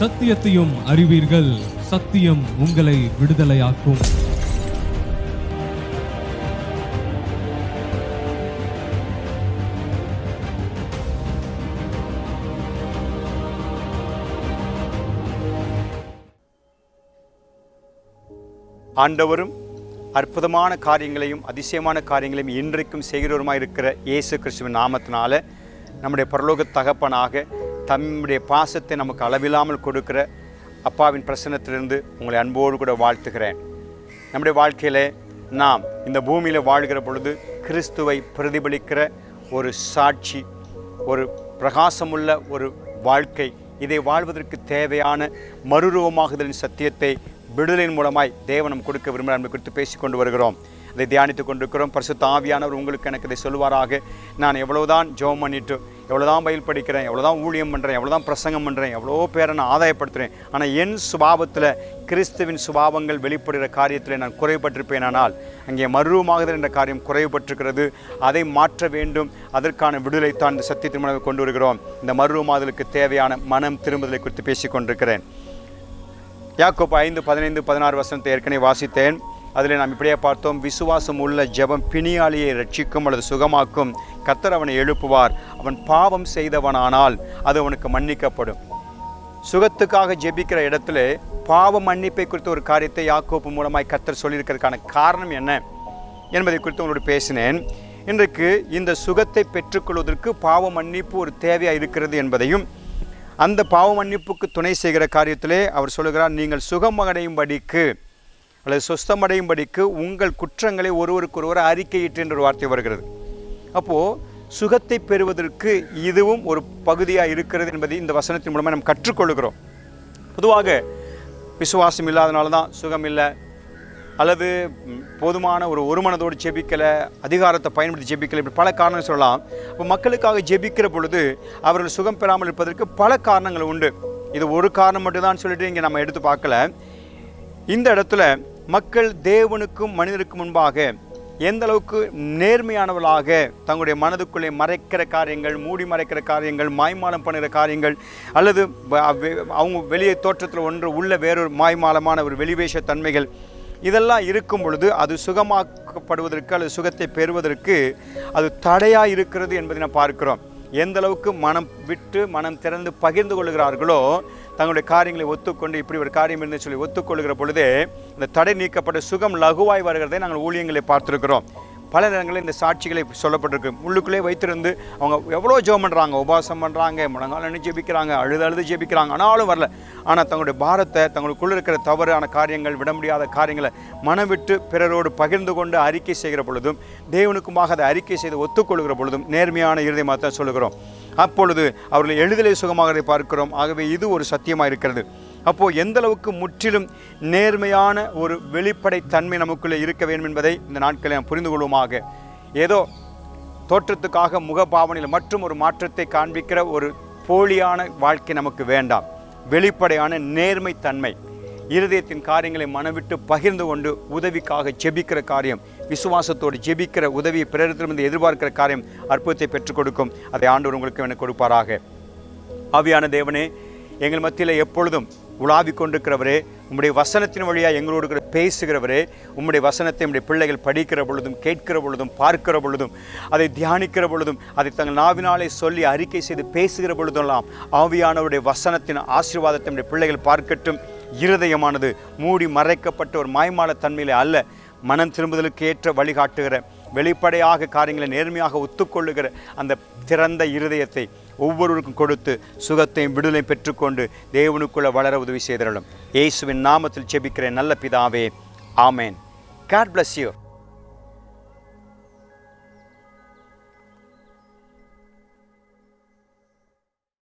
சத்தியத்தையும் அறிவீர்கள். சத்தியம் உங்களை விடுதலையாக்கும். ஆண்டவரும் அற்புதமான காரியங்களையும் அதிசயமான காரியங்களையும் இன்றைக்கும் செய்கிறவருமாய் இருக்கிற இயேசு கிறிஸ்துவின் நாமத்தினால நம்முடைய பரலோக தகப்பனாக தம்முடைய பாசத்தை நமக்கு அளவில்லாமல் கொடுக்கிற அப்பாவின் பிரசனத்திலிருந்து உங்களை அன்போடு கூட வாழ்த்துகிறேன். நம்முடைய வாழ்க்கையில் நாம் இந்த பூமியில் வாழ்கிற பொழுது கிறிஸ்துவை பிரதிபலிக்கிற ஒரு சாட்சி ஒரு பிரகாசமுள்ள ஒரு வாழ்க்கை இதை வாழ்வதற்கு தேவையான மறுரூபமாகுதலின் சத்தியத்தை விடுதலின் மூலமாய் தேவனம் கொடுக்க விரும்புகிற என்பது குறித்து பேசிக்கொண்டு வருகிறோம். அதை தியானித்துக் கொண்டிருக்கிறோம். பரிசு தாவியானவர் உங்களுக்கு எனக்கு இதை சொல்வாராக நான் எவ்வளவுதான் ஜெபம் பண்ணிட்டு எவ்வளோதான் பயில் படிக்கிறேன் எவ்வளோதான் ஊழியம் பண்ணுறேன் எவ்வளோதான் பிரசங்கம் பண்ணுறேன் எவ்வளோ பேரை நான் ஆதாயப்படுத்துகிறேன் ஆனால் என் சுபாவத்தில் கிறிஸ்துவின் சுபாவங்கள் வெளிப்படுகிற காரியத்தில் நான் குறைபட்டிருப்பேனானால் அங்கே மருவமாகுதல் என்ற காரியம் குறைவுபட்டிருக்கிறது. அதை மாற்ற வேண்டும். அதற்கான விடுதலைத்தான் இந்த சத்தியத்தின் மூலம் கொண்டு வருகிறோம். இந்த மருவமாதலுக்கு தேவையான மனம் திரும்புதலை குறித்து பேசிக் கொண்டிருக்கிறேன் யாக்கோப்பு ஐந்து பதினைந்து பதினாறு வசனத்தை ஏற்கனவே வாசித்தேன். அதில் நாம் இப்படியே பார்த்தோம். விசுவாசம் உள்ள ஜெபம் பிணியாளியை ரட்சிக்கும் அல்லது சுகமாக்கும். கத்தர் அவனை எழுப்புவார். அவன் பாவம் செய்தவனானால் அது அவனுக்கு மன்னிக்கப்படும். சுகத்துக்காக ஜெபிக்கிற இடத்துல பாவ மன்னிப்பை குறித்த ஒரு காரியத்தை யாக்கோப்பு மூலமாய் கத்தர் சொல்லியிருக்கிறதுக்கான காரணம் என்ன என்பதை குறித்து உங்களோடு பேசினேன். இன்றைக்கு இந்த சுகத்தை பெற்றுக்கொள்வதற்கு பாவ மன்னிப்பு ஒரு தேவையாக இருக்கிறது என்பதையும் அந்த பாவ மன்னிப்புக்கு துணை செய்கிற காரியத்திலே அவர் சொல்லுகிறார் நீங்கள் சுகமடையும்படிக்கு அல்லது சொஸ்தமடையும்படிக்கு உங்கள் குற்றங்களை ஒருவருக்கொருவர் அறிக்கையிட்டு என்ற ஒரு வார்த்தை வருகிறது. அப்போது சுகத்தை பெறுவதற்கு இதுவும் ஒரு பகுதியாக இருக்கிறது என்பதை இந்த வசனத்தின் மூலமாக நாம் கற்றுக்கொள்கிறோம். பொதுவாக விசுவாசம் இல்லாதனால தான் சுகம் இல்லை. அல்லது போதுமான ஒரு ஒருமனதோடு ஜெபிக்கலை அதிகாரத்தை பயன்படுத்தி ஜெபிக்கலை இப்படி பல காரணங்கள் சொல்லலாம். இப்போ மக்களுக்காக ஜெபிக்கிற பொழுது அவர்கள் சுகம் பெறாமல் இருப்பதற்கு பல காரணங்கள் உண்டு. இது ஒரு காரணம் மட்டும்தான் சொல்லிட்டு இங்கே நம்ம எடுத்து பார்க்கல. இந்த இடத்துல மக்கள் தேவனுக்கும் மனிதனுக்கும் முன்பாக எந்த அளவுக்கு நேர்மையானவர்களாக தங்களுடைய மனதுக்குள்ளே மறைக்கிற காரியங்கள் மூடி மறைக்கிற காரியங்கள் மாய்மாலம் பண்ணுகிற காரியங்கள் அல்லது அவங்க வெளியே தோற்றத்தில் ஒன்று உள்ள வேறொரு மாய்மாலமான ஒரு வெளிவேஷ தன்மைகள் இதெல்லாம் இருக்கும் பொழுது அது சுகமாக்கப்படுவதற்கு அல்லது சுகத்தை பெறுவதற்கு அது தடையாக இருக்கிறது என்பதை நான் பார்க்கிறோம். எந்த அளவுக்கு மனம் விட்டு மனம் திறந்து பகிர்ந்து கொள்கிறார்களோ தங்களுடைய காரியங்களை ஒத்துக்கொண்டு இப்படி ஒரு காரியம் இருந்து சொல்லி ஒத்துக்கொள்கிற பொழுது இந்த தடை நீக்கப்பட்ட சுகம் லகுவாய் வருகிறதை நாங்கள் ஊழியங்களை பார்த்துருக்கிறோம். பல நேரங்களில் இந்த சாட்சிகளை சொல்லப்பட்டிருக்கு. உள்ளுக்குள்ளே வைத்திருந்து அவங்க எவ்வளோ ஜெபம் பண்ணுறாங்க உபாசம் பண்ணுறாங்க முழங்காலன்னு ஜெபிக்கிறாங்க அழுது அழுது ஜெபிக்கிறாங்க ஆனாலும் வரல. ஆனால் தங்களுடைய பாரத்தை தங்களுக்குள்ள இருக்கிற தவறான காரியங்கள் விட முடியாத காரியங்களை மனம் விட்டு பிறரோடு பகிர்ந்து கொண்டு அறிக்கை செய்கிற பொழுதும் தேவனுக்குமாக அதை அறிக்கை செய்து ஒத்துக்கொள்கிற பொழுதும் நேர்மையான இருதயமாக தான் சொல்லுகிறோம். அப்பொழுது அவர்கள் எழுதலை சுகமாக பார்க்கிறோம். ஆகவே இது ஒரு சத்தியமாக இருக்கிறது. அப்போது எந்த அளவுக்கு முற்றிலும் நேர்மையான ஒரு வெளிப்படை தன்மை நமக்குள்ளே இருக்க வேண்டும் என்பதை இந்த நாட்களை நாம் புரிந்து கொள்வோமாக. ஏதோ தோற்றத்துக்காக முகபாவனையில் மற்றும் ஒரு மாற்றத்தை காண்பிக்கிற ஒரு போலியான வாழ்க்கை நமக்கு வேண்டாம். வெளிப்படையான நேர்மை தன்மை. இருதயத்தின் காரியங்களை மனவிட்டு பகிர்ந்து கொண்டு உதவிக்காக செபிக்கிற காரியம். விசுவாசத்தோடு ஜெபிக்கிற உதவியை பிறரிடத்திலிருந்து எதிர்பார்க்கிற காரியம் அற்புதத்தை பெற்றுக் கொடுக்கும். அதை ஆண்டவர் உங்களுக்கு எனக்கு கொடுப்பாராக. ஆவியான தேவனே எங்கள் மத்தியில் எப்பொழுதும் உலாவிக் கொண்டிருக்கிறவரே உம்முடைய வசனத்தின் வழியாக எங்களோடு பேசுகிறவரே உம்முடைய வசனத்தை உடைய பிள்ளைகள் படிக்கிற பொழுதும் கேட்கிற பொழுதும் பார்க்கிற பொழுதும் அதை தியானிக்கிற பொழுதும் அதை தங்கள் நாவினாலே சொல்லி அறிக்கை செய்து பேசுகிற பொழுதெல்லாம் ஆவியானவருடைய வசனத்தின் ஆசீர்வாதத்தை நம்முடைய பிள்ளைகள் பார்க்கட்டும். இருதயமானது மூடி மறைக்கப்பட்ட ஒரு மாய்மால தன்மையிலே அல்ல. மனம் திரும்புதலுக்கு ஏற்ற வழிகாட்டுகிற வெளிப்படையாக காரியங்களை நேர்மையாக ஒத்துக்கொள்ளுகிற அந்த திறந்த இருதயத்தை ஒவ்வொருவருக்கும் கொடுத்து சுகத்தையும் விடுதலையும் பெற்றுக்கொண்டு தேவனுக்குள்ளே வளர உதவி செய்திடலும் இயேசுவின் நாமத்தில் செபிக்கிற நல்ல பிதாவே. ஆமேன். God bless you